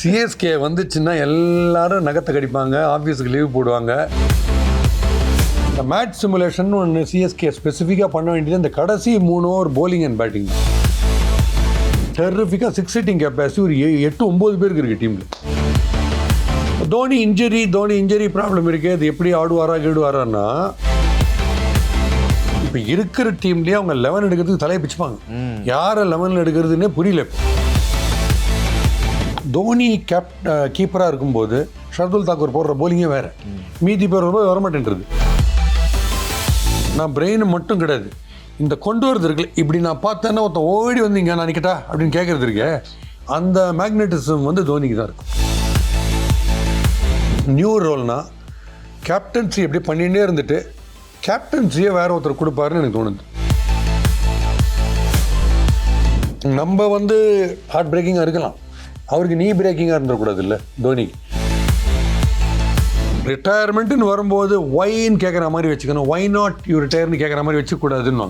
CSK வந்துச்சுன்னா எல்லாரும் நகத்தை கடிப்பாங்க ஆஃபீஸுக்கு லீவ் போடுவாங்க. இந்த மேட்ச் சிமுலேஷன் ஒன்று சிஎஸ்கே ஸ்பெசிஃபிக்காக பண்ண வேண்டியது இந்த கடைசி மூணு ஓவர் bowling அண்ட் பேட்டிங் டெர்ரிஃபிக்காக சிக்ஸ் சிட்டிங் கெப்பாசிட்டி ஒரு எட்டு ஒம்பது பேருக்கு இருக்குது டீமில் Dhoni injury Dhoni injury problem இருக்கு அது எப்படி ஆடுவாரா கீடுவாரான்னா இப்போ இருக்கிற டீம்லேயே அவங்க லெவன் எடுக்கிறதுக்கு தலையை பிச்சுப்பாங்க. யாரை லெவனில் எடுக்கிறதுனே புரியல தோனி கேப் கீப்பராக இருக்கும்போது ஷர்துல் தாக்கூர் போடுற போலிங்கே வேற. மீதி பேர் வரும்போது வரமாட்டேன்றது. நான் பிரெயின் மட்டும் கிடையாது. இந்த கொண்டு வரது இருக்குல்ல இப்படி நான் பார்த்தேன்னா ஒருத்தன் ஓடி வந்து இங்கே நான் நிற்கட்டா அப்படின்னு கேட்குறது இருக்கே அந்த மேக்னெட்டிசம் வந்து தோனிக்கு தான் இருக்கும். நியூ ரோல்னால் கேப்டன்சி எப்படி பண்ணிகிட்டே இருந்துட்டு கேப்டன்சியை வேற ஒருத்தர் கொடுப்பாருன்னு எனக்கு தோணுது. நம்ம வந்து ஹார்ட் பிரேக்கிங்காக இருக்கலாம். அவருக்கு நீ பிரேக்கிங்காக இருந்துடக்கூடாது இல்லை தோனிக்கு ரிட்டையர்மெண்ட்டுன்னு வரும்போது ஒயின்னு கேட்குற மாதிரி வச்சுக்கணும். ஒய் நாட் யூ ரிட்டையர்னு கேட்குற மாதிரி வச்சுக்கூடாதுன்னு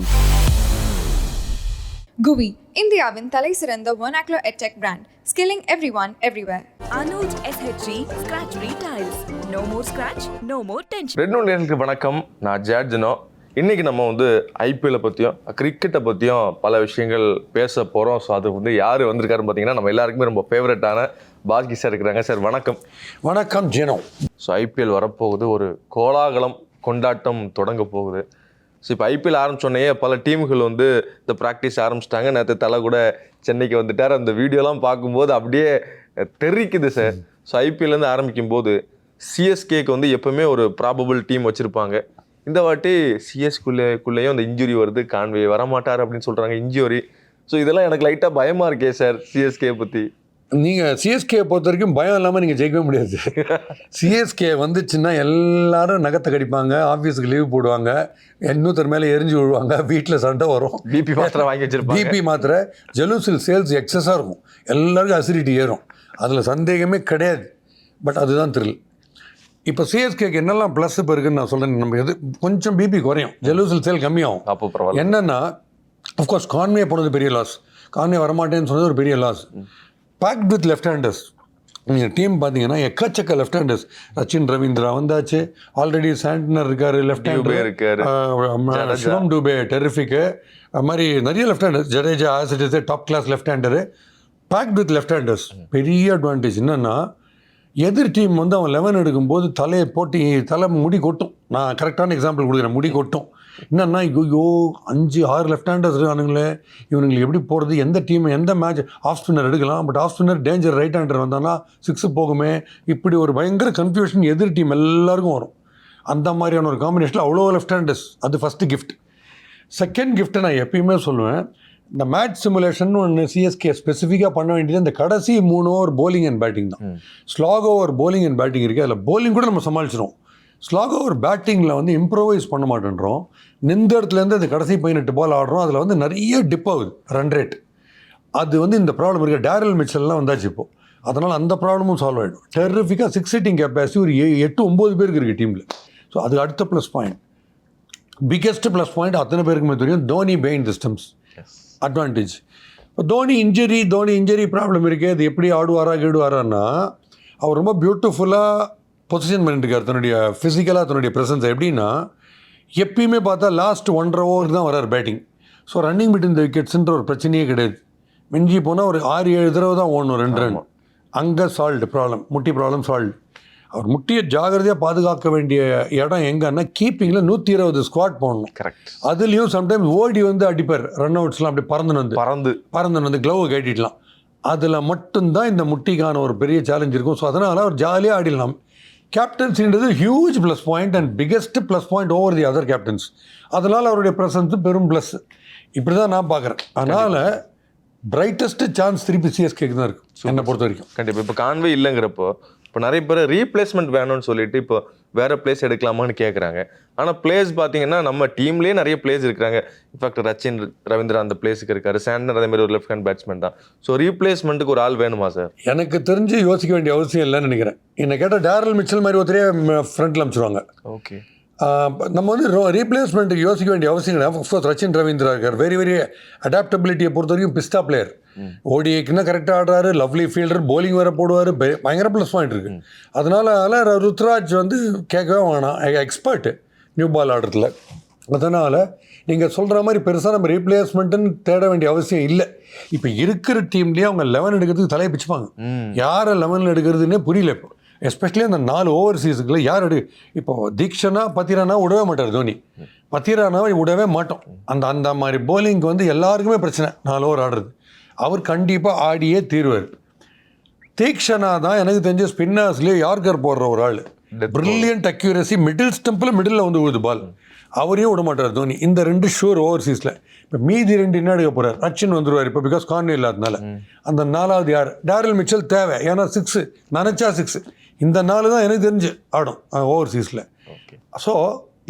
குவி இந்தியாவின் தலை சிறந்த vernacular edtech brand skilling everyone everywhere. Anuj SHG Scratch Retiles. No more scratch, no more tension. Red one நேர்களுக்கு வணக்கம். நான் ஜார்ஜனோ இன்னைக்கு நம்ம வந்து ஐபிஎல்லை பற்றியும் கிரிக்கெட்டை பற்றியும் பல விஷயங்கள் பேச போகிறோம் ஸோ அது வந்து யார் வந்திருக்காருன்னு பார்த்தீங்கன்னா நம்ம எல்லாருக்குமே ரொம்ப ஃபேவரட்டான பாஸ்கி சார் இருக்கிறாங்க. சார் வணக்கம். வணக்கம் ஜெனோ. ஸோ ஐபிஎல் வரப்போகுது. ஒரு கோலாகலம் கொண்டாட்டம் தொடங்க போகுது. ஸோ இப்போ ஐபிஎல் ஆரம்பிச்சோடனே பல டீம்கள் வந்து இந்த ப்ராக்டிஸ் ஆரம்பிச்சிட்டாங்க. நேற்று தலை கூட சென்னைக்கு வந்துட்டார். அந்த வீடியோலாம் பார்க்கும்போது அப்படியே தெரிக்குது சார் ஸோ ஐபிஎல்லேருந்து ஆரம்பிக்கும் போது சிஎஸ்கேக்கு வந்து எப்பவுமே ஒரு ப்ராபபிள் டீம் வச்சுருப்பாங்க. இந்த வாட்டி சிஎஸ்குள்ளேயும் அந்த இன்ஜுரி வருது கான்வே வரமாட்டார் அப்படின்னு சொல்கிறாங்க இன்ஜுரி ஸோ இதெல்லாம் எனக்கு லைட்டாக பயமாக இருக்கே சார் சிஎஸ்கே பற்றி நீங்கள் சிஎஸ்கே பொறுத்த வரைக்கும் பயம் இல்லாமல் நீங்கள் ஜெயிக்கவே முடியாது. சிஎஸ்கே வந்துச்சுன்னா எல்லாரும் நகத்தை கடிப்பாங்க ஆஃபீஸுக்கு லீவ் போடுவாங்க இன்னொருத்தர் மேலே எரிஞ்சு விழுவாங்க வீட்டில் சண்டை வரும். பிபி மாத்திரை வாங்கி வச்சிருப்பாங்க. பிபி மாத்திரை ஜெலூசில் சேல்ஸ் எக்ஸஸாக இருக்கும். எல்லாருக்கும் அசிடிட்டி ஏறும். அதில் சந்தேகமே கிடையாது. பட் அதுதான் த்ரில் இப்போ சிஎஸ்கேக்கு என்னெல்லாம் ப்ளஸ் இப்போ இருக்குன்னு நான் சொல்கிறேன் நம்ம எது கொஞ்சம் பிபி குறையும். ஜெலூசில் சேல் கம்மியாகும். அப்போ பரவாயில்ல. என்னன்னா அஃப்கோர்ஸ் கான்வே போனது பெரிய லாஸ் கான்வே வரமாட்டேன்னு சொன்னது ஒரு பெரிய loss packed with left handers நீங்கள் டீம் பார்த்தீங்கன்னா எக்கச்சக்க லெஃப்ட் ஹேண்டர்ஸ் ரச்சின் ரவீந்திரா வந்தாச்சு. ஆல்ரெடி சாண்டனர் இருக்காரு லெஃப்ட் இருக்காரு. ஹேண்டர் ஜடேஜா. சிவம் டூபே டெரிஃபிக்கு அது மாதிரி நிறைய left handers Jadeja is top class left hander packed with left handers பெரிய அட்வான்டேஜ் என்னன்னா எதிர் டீம் வந்து அவன் லெவன் எடுக்கும்போது தலையை போட்டு தலை முடி கொட்டும். நான் கரெக்டான எக்ஸாம்பிள் கொடுக்குறேன். முடி கொட்டும். என்னன்னா ஐயோ அஞ்சு ஆறு லெஃப்ட் ஹேண்டர்ஸ் இருக்கானுங்களே. இவனுங்களுக்கு எப்படி போகிறது எந்த டீம் எந்த மேட்ச் ஆஃப் ஸ்பின்னர் எடுக்கலாம். But off spinner danger right hander வந்தானா சிக்ஸ் போகுமே. இப்படி ஒரு பயங்கர கன்ஃபியூஷன் எதிர் டீம் எல்லாருக்கும் வரும். அந்த மாதிரியான ஒரு காம்பினேஷனில் அவ்வளோ லெஃப்ட் ஹேண்டர்ஸ் அது ஃபஸ்ட்டு கிஃப்ட் செகண்ட் கிஃப்ட்டை நான் எப்பயுமே சொல்லுவேன். இந்த மேட்ச் சிமுலேஷன் ஒன்று சிஎஸ்கே ஸ்பெசிஃபிக்காக பண்ண வேண்டியது இந்த கடைசி மூணு ஓவர் bowling அண்ட் பேட்டிங் தான். Slog over bowling and batting இருக்குது அதில் bowling கூட நம்ம சமாளிச்சிடும் ஸ்லாக் ஓவர் பேட்டிங்கில் வந்து இம்ப்ரோவைஸ் பண்ண மாட்டேன்றோம். நின்ற இடத்துலேருந்து அந்த கடைசி பதினெட்டு பால் ஆடுறோம். அதில் வந்து நிறைய டிப் ஆகுது. ரன் ரேட் அது வந்து இந்த ப்ராப்ளம் இருக்குது டேரல் மிச்சல்லாம் வந்தாச்சு இப்போ. அதனால் அந்த ப்ராப்ளமும் சால்வ் ஆகிடும் டெர்ரிஃபிக்காக சிக்ஸ் சிட்டிங் கெப்பாசிட்டி ஒரு எட்டு ஒம்பது பேருக்கு இருக்குது டீமில் ஸோ அது அடுத்த plus point biggest plus point அத்தனை பேருக்குமே தெரியும். தோனி பெயின் சிஸ்டம்ஸ் அட்வான்டேஜ் இப்போ Dhoni injury Dhoni injury problem இருக்கே அது எப்படி ஆடுவாரா கீடுவாரான்னா அவர் ரொம்ப பியூட்டிஃபுல்லாக பொசிஷன் பண்ணிட்டு இருக்கார் தன்னுடைய ஃபிசிக்கலாக தன்னுடைய ப்ரெசன்ஸ் எப்படின்னா எப்பயுமே பார்த்தா லாஸ்ட் ஒன்றரை ஓவர் தான் வரார் batting so running between the விக்கெட்ஸ்ன்ற ஒரு பிரச்சனையே கிடையாது. மிஞ்சி போனால் ஒரு ஆறு ஏழு தடவை தான் ஓடணும் ரெண்டு ரன் அங்கே சால்வ்டு ப்ராப்ளம் முட்டி ப்ராப்ளம் சால்வ்டு அவர் முட்டியை ஜாகிரதையாக பாதுகாக்க வேண்டிய இடம் எங்கன்னா கீப்பிங்கில் நூற்றி இருபது ஸ்குவாட் போடணும். கரெக்ட் அதுலேயும் சம்டைம்ஸ் ஓடி வந்து அடிப்பார். ரன் அவுட்ஸ்லாம் அப்படி பறந்துன்னு வந்து. பறந்து. பறந்துன்னு வந்து க்ளோவை கட்டிடலாம். அதில் மட்டும்தான் இந்த முட்டிக்கான ஒரு பெரிய சேலஞ்ச் இருக்கும். ஸோ அதனால் அவர் ஜாலியாக ஆடிடலாம். கேப்டன்சின்றது huge plus point and biggest plus point over the other captains அதனால் அவருடைய ப்ரெசன்ஸ் பெரும் ப்ளஸ் இப்படி தான் நான் பார்க்குறேன் அதனால் பிரைட்டஸ்ட் சான்ஸ் திருப்பி சிஎஸ்கேக்கு தான் இருக்குது என்னை பொறுத்த வரைக்கும் கண்டிப்பா. இப்போ கான்வே இல்லைங்கிறப்போ இப்போ நிறைய பேர் ரீப்ளேஸ்மெண்ட் வேணும்னு சொல்லிட்டு இப்போ வேற பிளேஸ் எடுக்கலாமான்னு கேட்குறாங்க ஆனால் பிளேஸ் பார்த்தீங்கன்னா நம்ம டீம்லேயே நிறைய பிளேஸ் இருக்கிறாங்க. இன்ஃபேக்ட் ரச்சின் ரவீந்திரா அந்த பிளேஸுக்கு இருக்காரு. சாண்டர் அதே மாதிரி ஒரு லெஃப்ட் ஹேண்ட் பேட்ஸ்மேன் தான். ஸோ ரீப்ளேஸ்மெண்ட்டுக்கு ஒரு ஆள் வேணுமா சார் எனக்கு தெரிஞ்சு யோசிக்க வேண்டிய அவசியம் இல்லைன்னு நினைக்கிறேன். என்னை கேட்டால் டேரல் மிச்சல் மாதிரி ஒருத்தரே ஃப்ரண்ட்டில் அனுப்பிச்சிருவாங்க ஓகே நம்ம வந்து ரீப்ளேஸ்மெண்ட்டுக்கு யோசிக்க வேண்டிய அவசியம் இல்லை. அஃப்கோர்ஸ் ரச்சின் ரவீந்திரா இருக்கார். வெரி வெரி அடாப்டபிலிட்டியை பொறுத்த வரைக்கும் பிஸ்டா பிளேயர் ஓடிஏக்குன்னா கரெக்டாக ஆடுறாரு லவ்லி ஃபீல்டர் bowling வேற போடுவார் பயங்கர ப்ளஸ் பாயிண்ட் இருக்கு. அதனால ருத்ராஜ் வந்து கேட்கவே வேணாம். எக்ஸ்பர்ட் நியூ பால் ஆடுறதுல. அதனால் நீங்கள் சொல்கிற மாதிரி பெருசாக நம்ம ரீப்ளேஸ்மெண்ட்டுன்னு தேட வேண்டிய அவசியம் இல்லை. இப்போ இருக்கிற டீம்லேயே அவங்க லெவன் எடுக்கிறதுக்கு தலையை பிச்சுப்பாங்க. யாரை லெவனில் எடுக்கிறதுனே புரியல இப்போ. எஸ்பெஷலி அந்த நாலு ஓவர்சீஸுக்குள்ள யார் எடு இப்போ தீக்ஷனா பத்திரானா விடவே மாட்டார் தோனி. பத்திரானாவை விடவே மாட்டோம். அந்த அந்த மாதிரி போலிங்க்கு வந்து எல்லாருக்குமே பிரச்சனை. நாலு ஓவர் ஆடுறது. அவர் கண்டிப்பாக ஆடியே தீர்வார். தீக்ஷனா தான் எனக்கு தெரிஞ்ச ஸ்பின்னர்ஸ்லேயே யார்கர் போடுற ஒரு ஆள். பிரில்லியன்ட் அக்யூரசி மிடில் ஸ்டம்பில் மிடில் வந்து விழுது பால் அவரையும் விட மாட்டார் தோனி. இந்த ரெண்டு ஷூர் ஓவர்சீஸில் இப்போ மீதி ரெண்டு என்ன எடுக்க போகிறார் ரச்சின் வந்துருவார் இப்போ பிகாஸ் கார்னே இல்லாதனால அந்த நாலாவது யார்? டேரல் மிச்சல் தேவை. ஏன்னா சிக்ஸு நினச்சா சிக்ஸு இந்த நாலு தான் எனக்கு தெரிஞ்சு ஆடும் ஓவர்சீஸில் ஸோ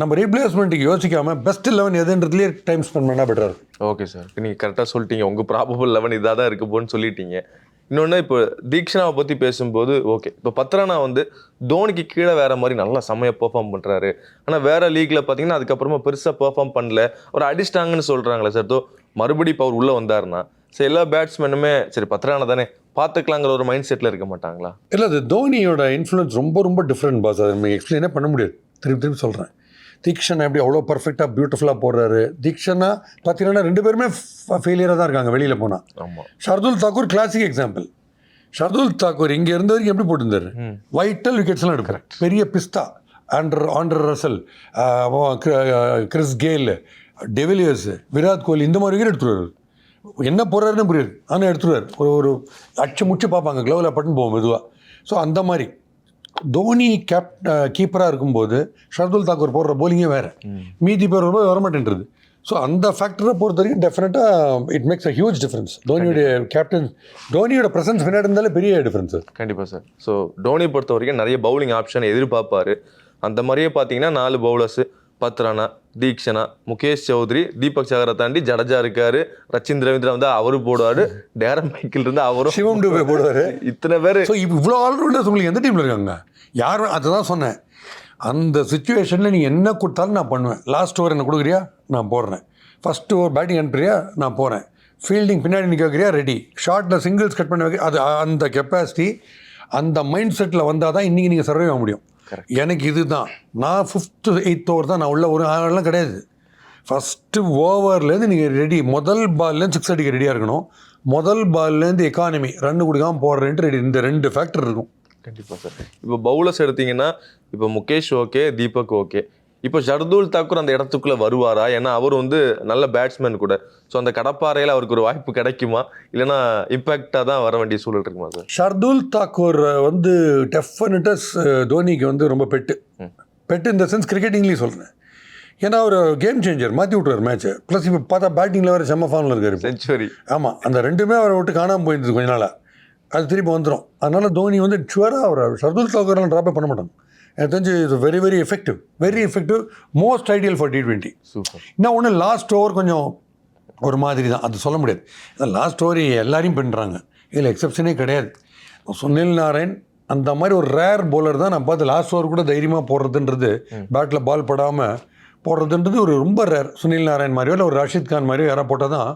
நம்ம ரீப்ளேஸ்மெண்ட்டுக்கு யோசிக்காமல் பெஸ்ட் லெவன் எதுன்றதுலேயே டைம் ஸ்பெண்ட் பண்ணால் இருக்கும். ஓகே சார் நீங்கள் கரெக்டாக சொல்லிட்டீங்க. உங்கள் ப்ராபபிள் லெவன் இதாக தான் இருக்க போன்னு சொல்லிட்டீங்க. இன்னொன்று இப்போ தீக்ஷனாவை பற்றி பேசும்போது ஓகே இப்போ பத்ரானா வந்து தோனிக்கு கீழே வேற மாதிரி நல்லா செம்மையாக பெர்ஃபார்ம் பண்ணுறாரு ஆனால் வேற லீக்ல பார்த்தீங்கன்னா அதுக்கப்புறமா பெருசாக பெர்ஃபார்ம் பண்ணல. ஒரு அடிச்சிட்டாங்கன்னு சொல்கிறாங்களே சார் தோ மறுபடி இப்போ அவர் உள்ளே வந்தாருன்னா சரி எல்லா பேட்ஸ்மேனுமே சரி பத்ரானா தானே பார்த்துக்கலாங்கிற ஒரு மைண்ட் செட்டில் இருக்க மாட்டாங்களா? இல்லை அது தோனியோட இன்ஃப்ளூயன்ஸ் ரொம்ப ரொம்ப டிஃப்ரெண்ட் பாஸ் அதை நம்ம எக்ஸ்பிளைனே பண்ண முடியாது. திருப்பி திருப்பி சொல்கிறேன் தீக்ஷன் எப்படி அவ்வளோ பர்ஃபெக்டாக பியூட்டிஃபுல்லாக போடுறாரு? தீக்ஷனா பார்த்தீங்கன்னா ரெண்டு பேருமே ஃபெயிலியராக தான் இருக்காங்க வெளியில் போனால் ஷர்துல் தாக்கூர் கிளாசிக் எக்ஸாம்பிள் ஷர்துல் தாக்கூர் இங்கே இருந்த வரைக்கும் எப்படி போட்டிருந்தாரு? வைட்டல் விக்கெட்ஸ்லாம் எடுப்பார். பெரிய பிஸ்தா Andre Andre Russell Chris Gayle de Villiers Virat Kohli இந்த மாதிரி விக்கெட் எடுத்துருவாரு. என்ன போடுறாருன்னு புரியாது. ஆனால் எடுத்துருவார். ஒரு ஒரு அச்சு முச்சு பார்ப்பாங்க. க்ளோவில் பட்டுன்னு போவோம் மெதுவாக ஸோ அந்த மாதிரி. தோனி கேப் கீப்பராக இருக்கும்போது ஷர்துல் தாக்கூர் போடுற போலிங்கே வேறு. மீதி பேர் வரும்போது வரமாட்டேன்றது. ஸோ அந்த ஃபேக்டரை பொறுத்த வரைக்கும் டெஃபினட்டாக it makes a huge difference தோனியுடைய captain தோனியோட ப்ரெசன்ஸ் இருந்தாலே பெரிய டிஃப்ரென்ஸ் கண்டிப்பாக சார் ஸோ டோனி பொறுத்த வரைக்கும் நிறைய பவுலிங் ஆப்ஷன் எதிர்பார்ப்பாரு. அந்த மாதிரியே பார்த்தீங்கன்னா நாலு பவுலர்ஸ் பத்ரானா தீக்ஷனா முகேஷ் சௌத்ரி தீபக் சகரை தாண்டி ஜடேஜா இருக்காரு. ரச்சின் ரவீந்திரா வந்து அவரு போடுவாரு. டேரன் மைக்கிள் இருந்து அவரும் சிவம் டூபே போடுவார். இத்தனை பேர். ஸோ இப்போ இவ்வளோ ஆல்ரவுண்டர்ஸ் உங்களுக்கு எந்த டீமில் இருக்காங்க? யாரும் அதை தான் சொன்னேன். அந்த சுச்சுவேஷனில் நீ என்ன கொடுத்தாலும் நான் பண்ணுவேன். லாஸ்ட் ஓவர் என்ன கொடுக்குறியா? நான் போடுறேன். ஃபஸ்ட் ஓவர் பேட்டிங் அனுப்புறியா நான் போகிறேன் ஃபீல்டிங் பின்னாடி நிற்க வைக்கிறியா ரெடி ஷார்ட்டில் சிங்கிள்ஸ் கட் பண்ண வைக்க அது அந்த கெப்பாசிட்டி அந்த மைண்ட் செட்டில் வந்தால் தான் இன்றைக்கி நீங்கள் சர்வே ஆக முடியும். எனக்கு இதுதான். நான் ஃபிஃப்த்து எயித் ஓவர் தான் நான் உள்ள ஒரு ஆளெல்லாம் கிடையாது. ஃபஸ்ட்டு ஓவர்லேருந்து நீங்கள் ரெடி முதல் பால்லேருந்து சிக்ஸ் அடிக்க ரெடியாக இருக்கணும். முதல் பால்லேருந்து எக்கானமி ரன் கொடுக்காம போடுறேன்ட்டு ரெடி இந்த ரெண்டு ஃபேக்டர் இருக்கும். கண்டிப்பாக சார் இப்போ பவுலர்ஸ் எடுத்தீங்கன்னா இப்போ முகேஷ் ஓகே தீபக் ஓகே இப்போ ஷர்துல் தாக்கூர் அந்த இடத்துக்குள்ள வருவாரா? ஏன்னா அவர் வந்து நல்ல பேட்ஸ்மேன் கூட. ஸோ அந்த கடப்பாறையில் அவருக்கு ஒரு வாய்ப்பு கிடைக்குமா? இல்லைன்னா இம்பாக்டாக தான் வர வேண்டிய சூழல் இருக்குமா சார்? ஷர்துல் தாக்கூர் வந்து டெஃபினட்டாக தோனிக்கு வந்து ரொம்ப பெட்டு. பெட்டு இந்த சென்ஸ் கிரிக்கெட்டிங்லேயும் சொல்கிறேன் ஏன்னா ஒரு கேம் சேஞ்சர் மாற்றி விட்ருவார் மேட்ச்சை ப்ளஸ் இப்போ பார்த்தா பேட்டிங்கில் வேறு செம்ம ஃபார்மில் இருக்காரு. செஞ்சுரி ஆமாம் அந்த ரெண்டுமே அவரை விட்டு காணாமல் போயிருந்தது கொஞ்ச நாளாக அது திருப்பி வந்துடும் அதனால் தோனி வந்து ஷுவராக அவர் ஷர்துல் தாக்கூர்லாம் ட்ராப்பே பண்ண மாட்டாங்க. எனக்கு தெரிஞ்சு இது very very effective very effective most ideal for T twenty super இன்னும் ஒன்று லாஸ்ட் ஓவர் கொஞ்சம் ஒரு மாதிரி தான் அது சொல்ல முடியாது. லாஸ்ட் ஓவர் எல்லாரையும் பண்ணுறாங்க இதில் எக்ஸப்ஷனே கிடையாது. சுனில் நாராயண் அந்த மாதிரி ஒரு ரேர் bowler தான் நான் பார்த்து லாஸ்ட் ஓவர் கூட தைரியமாக போடுறதுன்றது பேட்டில் பால் படாமல் போடுறதுன்றது ஒரு ரொம்ப ரேர் சுனில் நாராயண் மாதிரியோ இல்லை ஒரு ரஷீத் கான் மாதிரியோ யாராவது போட்டால் தான்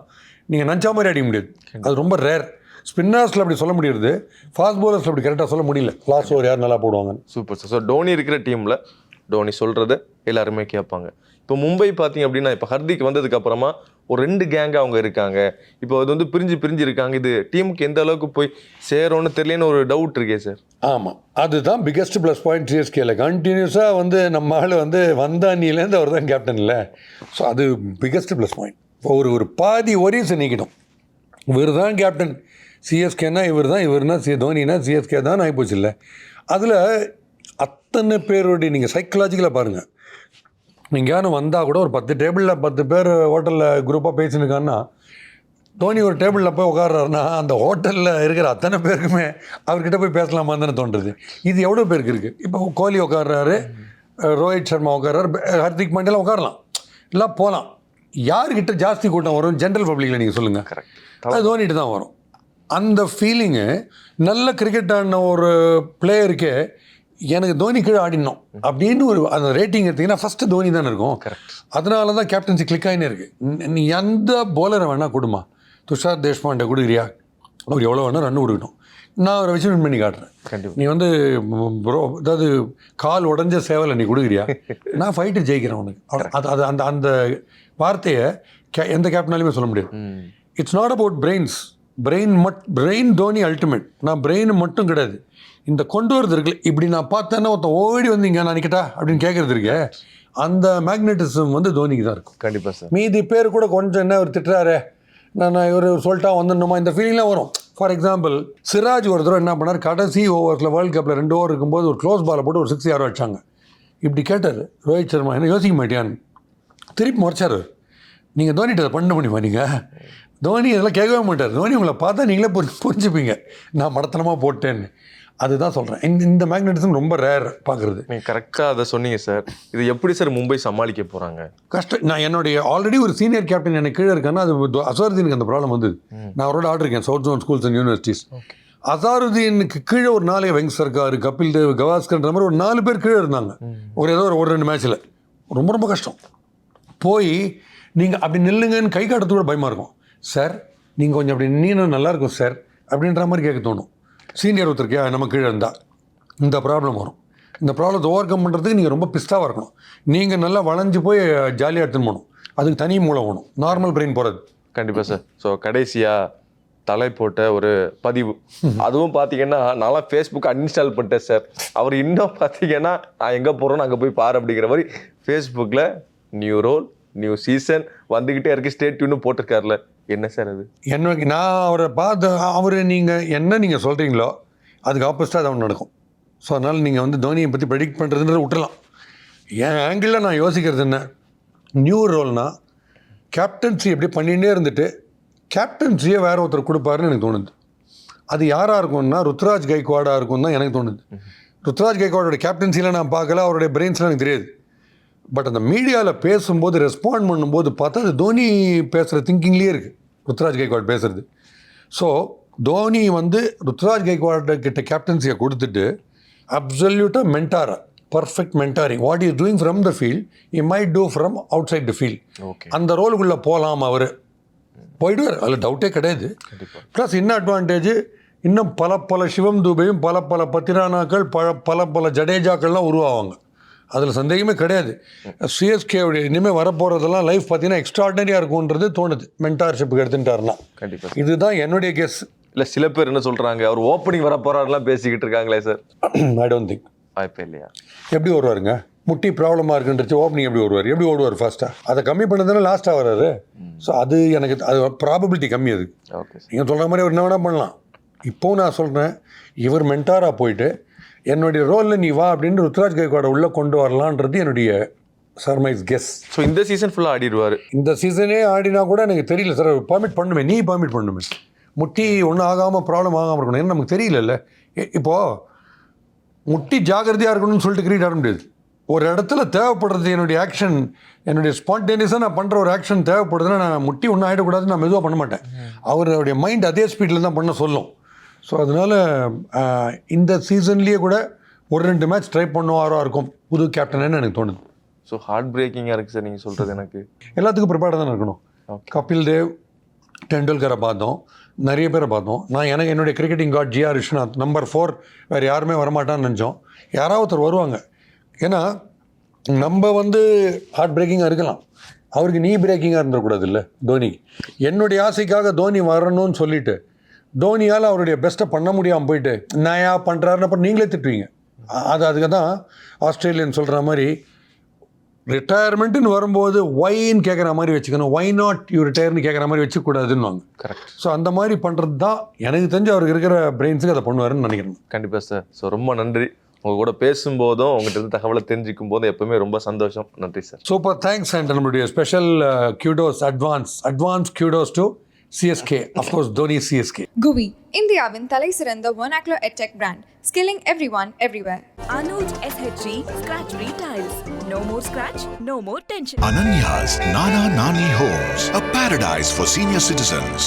நீங்கள் நினச்சா மாதிரி அடிக்க முடியாது. அது ரொம்ப ரேர் ஸ்பின்னர்ஸில் அப்படி சொல்ல முடியுது ஃபாஸ்ட் bowlers அப்படி கரெக்டாக சொல்ல முடியல. லாஸ்ட் ஓவர் யார் நல்லா போடுவாங்கன்னு. சூப்பர் சார் ஸோ டோனி இருக்கிற டீமில் டோனி சொல்கிறத எல்லாருமே கேட்பாங்க. இப்போ மும்பை பார்த்தீங்க அப்படின்னா இப்போ ஹர்திக் வந்ததுக்கு அப்புறமா ஒரு ரெண்டு கேங் அவங்க இருக்காங்க. இப்போ அது வந்து பிரிஞ்சு பிரிஞ்சு இருக்காங்க. இது டீமுக்கு எந்த அளவுக்கு போய் சேரும்னு தெரியலன்னு ஒரு டவுட் இருக்கே சார் ஆமாம் அதுதான் பிக்கஸ்ட் ப்ளஸ் பாயிண்ட் சிஎஸ்கேல கண்டினியூஸாக வந்து நம்ம ஆள் வந்து வந்தானிலேருந்து அவர் தான் கேப்டன் இல்லை ஸோ அது பிக்கஸ்ட் ப்ளஸ் பாயிண்ட் ஒரு ஒரு பாதி ஒரீஸ் நீக்கிட்டோம் இவர் தான் கேப்டன் சிஎஸ்கேனா இவர் தான் இவர்னா சி தோனினா சிஎஸ்கே தான் ஆகிப்போச்சு இல்லை அதில் அத்தனை பேருடைய நீங்கள் சைக்கலாஜிக்கலாக பாருங்கள் நீங்கள் யாரும் வந்தால் கூட ஒரு பத்து டேபிளில் பத்து பேர் ஹோட்டலில் குரூப்பாக பேசினுக்கான்னா தோனி ஒரு டேபிளில் போய் உட்கார்றாருன்னா அந்த ஹோட்டலில் இருக்கிற அத்தனை பேருக்குமே அவர்கிட்ட போய் பேசலாமா தானே தோன்றுது. இது எவ்வளோ பேருக்கு இருக்குது இப்போ கோலி உட்கார்றாரு ரோஹித் சர்மா உட்கார்றாரு ப- ஹர்திக் பாண்டியெல்லாம் உட்காரலாம் எல்லாம் போகலாம் யார்கிட்ட ஜாஸ்தி கூட்டம் வரும்? ஜென்ரல் பப்ளிக்கில் நீங்கள் சொல்லுங்கள் கரெக்ட் அது தோனிட்டு தான் வரும். அந்த ஃபீலிங்கு நல்ல கிரிக்கெட் ஆடின ஒரு பிளேயருக்கு எனக்கு தோனி கீழே ஆடினோம் அப்படின்னு ஒரு அந்த ரேட்டிங் எடுத்தீங்கன்னா ஃபஸ்ட்டு தோனி தானே இருக்கும். அதனால தான் கேப்டன்சி கிளிக் ஆகினே இருக்கு. நீ- எந்த போலரை வேணால் கொடுமா. துஷார் தேஷ்பாண்டே கொடுக்குறியா? அவர் எவ்வளோ வேணால் ரன் கொடுக்கட்டும். நான் அவரை வச்சு வின் பண்ணி காட்டுறேன். நீ வந்து ப்ரோ அதாவது கால் உடஞ்ச சேவலை நீ கொடுக்குறியா? நான் ஃபைட்டு ஜெயிக்கிறேன் உனக்கு. அது அது அந்த அந்த வார்த்தையை கே எந்த கேப்டனாலுமே சொல்ல முடியாது. It's not about brains brain மட் பிரெயின் தோனி அல்டிமேட் நான் பிரெயின் மட்டும் கிடையாது. இந்த கொண்டு வரது இருக்குல்ல இப்படி நான் பார்த்தேன்னா ஒருத்தன் ஓடி வந்து இங்கே நான் நிற்கட்டா அப்படின்னு கேட்குறது இருக்கே. அந்த மேக்னெட்டிசம் வந்து தோனிக்கு தான் இருக்கும். கண்டிப்பா சார். மீதி பேர் கூட கொஞ்சம் என்ன ஒரு திட்டுறாரு. நான் இவர் சொல்லிட்டா வந்துடணுமா? இந்த ஃபீலிங்லாம் வரும். ஃபார் எக்ஸாம்பிள் சிராஜ் ஒரு தடவை என்ன பண்ணார்? கடைசி ஓவர்ஸில் வேர்ல்டு கப்பில் ரெண்டு ஓவர் இருக்கும்போது ஒரு க்ளோஸ் பாலை போட்டு ஒரு சிக்ஸ் யாரோ வச்சாங்க இப்படி கேட்டார் ரோஹித் சர்மா என்ன யோசிக்க மாட்டியான்னு? திருப்பி முறைச்சார் நீங்கள் தோனிட்ட அதை பண்ண முடியுமா நீங்கள் தோனி இதெல்லாம் கேட்கவே மாட்டார். தோனி உங்களை பார்த்தா நீங்களே புரி புரிஞ்சுப்பீங்க. நான் மடத்தனமாக போட்டேன்னு. அதுதான் சொல்கிறேன் இந்த இந்த மேக்னெட்டிசம் ரொம்ப ரேர் பார்க்குறது நீங்க கரெக்டா அதை சொன்னீங்க சார் இது எப்படி சார் மும்பை சமாளிக்க போறாங்க? கஷ்டம். நான் என்னுடைய ஆல்ரெடி ஒரு சீனியர் கேப்டன் எனக்கு கீழே இருக்கான்னா அது அசாருதீனுக்கு அந்த ப்ராப்ளம் வந்தது. நான் அவரோட ஆடிருக்கேன் south zone schools and universities அசாருதீனுக்கு கீழே ஒரு நாலு வெங்க் சர்க்கார் கபில் தேவ் கவாஸ்கர்ன்ற மாதிரி ஒரு நாலு பேர் கீழே இருந்தாங்க. ஒரு ஏதோ ஒரு ஒரு ரெண்டு மேட்ச்சில் ரொம்ப ரொம்ப கஷ்டம். போய் நீங்கள் அப்படி நில்லுங்கன்னு கை காட்டுறது கூட பயமாக இருக்கும். சார் நீங்கள் கொஞ்சம் அப்படி நீனும் நல்லாயிருக்கும் சார் அப்படின்ற மாதிரி கேட்க தோணும். சீனியர் ஒருத்தருக்கே நம்ம கீழே இருந்தால் இந்த ப்ராப்ளம் வரும். இந்த ப்ராப்ளத்தை ஓவர் கம் பண்ணுறதுக்கு நீங்கள் ரொம்ப பிஸ்டாவாக இருக்கணும். நீங்கள் நல்லா வளைஞ்சு போய் ஜாலியாக எடுத்துன்னு போகணும். அதுக்கு தனி மூளை வேணும். நார்மல் பிரெயின் போகிறது கண்டிப்பாக சார். ஸோ கடைசியாக தலை போட்ட ஒரு பதிவு. அதுவும் பார்த்தீங்கன்னா நான்லாம் ஃபேஸ்புக் அன்இன்ஸ்டால் பண்ணிட்டேன் சார். அவர் இன்னும் பார்த்தீங்கன்னா நான் எங்கே போகிறோன்னு அங்கே போய் பாரு அப்படிங்கிற மாதிரி ஃபேஸ்புக்கில் நியூ ரோல் நியூ சீசன் வந்துக்கிட்டே இருக்கு. ஸ்டேட் டியூன்னு போட்டிருக்காருல. என்ன சார் அது? எனக்கு நான் அவரை பார்த்து அவர் நீங்கள் என்ன நீங்கள் சொல்கிறீங்களோ அதுக்கு ஆப்போசிட்டாக அது ஒன்று நடக்கும். ஸோ அதனால் நீங்கள் வந்து தோனியை பற்றி ப்ரெடிக்ட் பண்ணுறதுன்றத விட்டுறலாம். என் ஆங்கிளில் நான் யோசிக்கிறது என்ன? நியூ ரோல்னா கேப்டன்சி எப்படி பண்ணிகிட்டே இருந்துட்டு கேப்டன்சியை வேற ஒருத்தர் கொடுப்பாருன்னு எனக்கு தோணுது. அது யாராக இருக்கும்னா ருத்ராஜ் கைக்வாடாக இருக்கும் தான் எனக்கு தோணுது. ருத்ராஜ் கைக்வாடோட கேப்டன்சியில் நான் பார்க்கல அவருடைய பிரெயின்ஸ்லாம் எனக்கு தெரியாது. பட் அந்த மீடியாவில் பேசும்போது ரெஸ்பாண்ட் பண்ணும்போது பார்த்தா அது தோனி பேசுகிற திங்கிங்லேயே இருக்குது ருத்ராஜ் கைக்வாட் பேசுறது. ஸோ தோனி வந்து ருத்ராஜ் கைக்வாட் கிட்ட கேப்டன்சியை கொடுத்துட்டு அப்சல்யூட்டாக மென்டாரா perfect mentoring what is doing from the field he might do from outside the field okay அந்த ரோலுக்குள்ளே போகலாம் அவர். போயிடுவார். அதில் டவுட்டே கிடையாது. ப்ளஸ் என்ன அட்வான்டேஜ் இன்னும் பல பல சிவம் தூபையும் பல பல பத்திரானாக்கள் பல பல பல ஜடேஜாக்கள்லாம் உருவாவாங்க. அதில் சந்தேகமே கிடையாது. சிஎஸ்கேவுடைய இனிமேல் வரப்போகிறதெல்லாம் லைஃப் பார்த்தீங்கன்னா எக்ஸ்ட்ராடனரியாக இருக்கும்ன்றது தோணுது. மென்டார்ஷிப்புக்கு எடுத்துட்டாருன்னா கண்டிப்பா இதுதான் என்னுடைய கெஸ் இல்லை சில பேர் என்ன சொல்றாங்க அவர் ஓப்பனிங் வர பேசிக்கிட்டு இருக்காங்களே சார். ஐ டோன்ட் திங்க் வாய்ப்பே இல்லையா? எப்படி வருவாருங்க முட்டி ப்ராப்ளமாக இருக்குன்றது ஓப்பனிங் எப்படி வருவார் எப்படி ஓடுவார் ஃபாஸ்ட்டாக அதை கம்மி பண்ணதானே லாஸ்ட்டாக வர்றாரு ஸோ அது எனக்கு அது ப்ராபபிலிட்டி கம்மி அது. ஓகே நீங்கள் சொல்கிற மாதிரி அவர் என்ன வேணால் பண்ணலாம். இப்போவும் நான் சொல்கிறேன் இவர் மென்டாராக போயிட்டு என்னுடைய ரோலில் நீ வா அப்படின்னு ருத்ராஜ் கைக்வாடை உள்ளே கொண்டு வரலான்றது என்னுடைய சர்மைஸ் கெஸ் ஸோ இந்த சீசன் ஃபுல்லாக ஆடிடுவார். இந்த சீசனே ஆடினா கூட எனக்கு தெரியல சார் பர்மிட் பண்ணுமே நீ பர்மிட் பண்ணுமே. முட்டி ஒன்றும் ஆகாமல் ப்ராப்ளம் ஆகாமல் இருக்கணும். ஏன்னா நமக்கு தெரியலல்ல. இப்போது முட்டி ஜாகிரதையாக இருக்கணும்னு சொல்லிட்டு கிரீட் ஆட முடியாது. ஒரு இடத்துல தேவைப்படுறது என்னுடைய ஆக்ஷன் என்னுடைய ஸ்பான்டேனியஸாக நான் பண்ணுற ஒரு ஆக்ஷன் தேவைப்படுதுன்னா நான் முட்டி ஒன்றும் ஆகிடக்கூடாதுன்னு நான் மெதுவாக பண்ண மாட்டேன். அவருடைய மைண்ட் அதே ஸ்பீடில் தான் பண்ண சொல்லும். ஸோ அதனால் இந்த சீசன்லேயே கூட ஒரு ரெண்டு மேட்ச் ட்ரை பண்ணுவாரோ இருக்கும். புது கேப்டன்னு எனக்கு தோணுது. ஸோ ஹார்ட் பிரேக்கிங்காக இருக்குது சார் நீங்கள் சொல்கிறது எனக்கு. எல்லாத்துக்கும் ப்ரிப்பேர்டாக தானே இருக்கணும். கபில் தேவ் டெண்டுல்கரை பார்த்தோம். நிறைய பேரை பார்த்தோம். நான் எனக்கு என்னுடைய cricketing god G R Viswanath number four வேறு யாருமே வரமாட்டான்னு நினச்சோம். யாராவது ஒருத்தர் வருவாங்க. ஏன்னா நம்ம வந்து ஹார்ட் பிரேக்கிங்காக இருக்கலாம். அவருக்கு நீ பிரேக்கிங்காக இருந்துடக்கூடாது இல்லை தோனி. என்னுடைய ஆசைக்காக தோனி வரணும்னு சொல்லிட்டு தோனியால் அவருடைய பெஸ்ட்டை பண்ண முடியாமல் போயிட்டு நயா பண்ணுறாருன்னு அப்புறம் நீங்களே திட்டுவீங்க. அது அதுக்கு தான் ஆஸ்திரேலியன் சொல்கிற மாதிரி ரிட்டையர்மெண்ட்டுன்னு வரும்போது ஒயின்னு கேட்குற மாதிரி வச்சுக்கணும். ஒய் நாட் யூ ரிட்டையர்னு கேட்குற மாதிரி வச்சுக்கூடாதுன்னு கரெக்ட் ஸோ அந்த மாதிரி பண்ணுறது தான் எனக்கு தெரிஞ்சு அவருக்கு இருக்கிற பிரெயின்ஸுக்கு அதை பண்ணுவாருன்னு நினைக்கிறேன். கண்டிப்பாக சார் ஸோ ரொம்ப நன்றி. உங்கள் கூட பேசும்போதும் உங்கள்கிட்ட இருந்து தகவலை தெரிஞ்சுக்கும் போதும் எப்பவுமே ரொம்ப சந்தோஷம். நன்றி சார் சூப்பர் தேங்க்ஸ் அண்ட் நம்மளுடைய special kudos advance advance kudos to CSK of course Dhoni CSK GUI, இந்தியாவின் தலை சிறந்த vernacular edtech brand, skilling everyone everywhere. Anuj SHG Scratch Free Tiles. No more scratch, no more tension. Ananya's Nana Nani Homes, a paradise for senior citizens.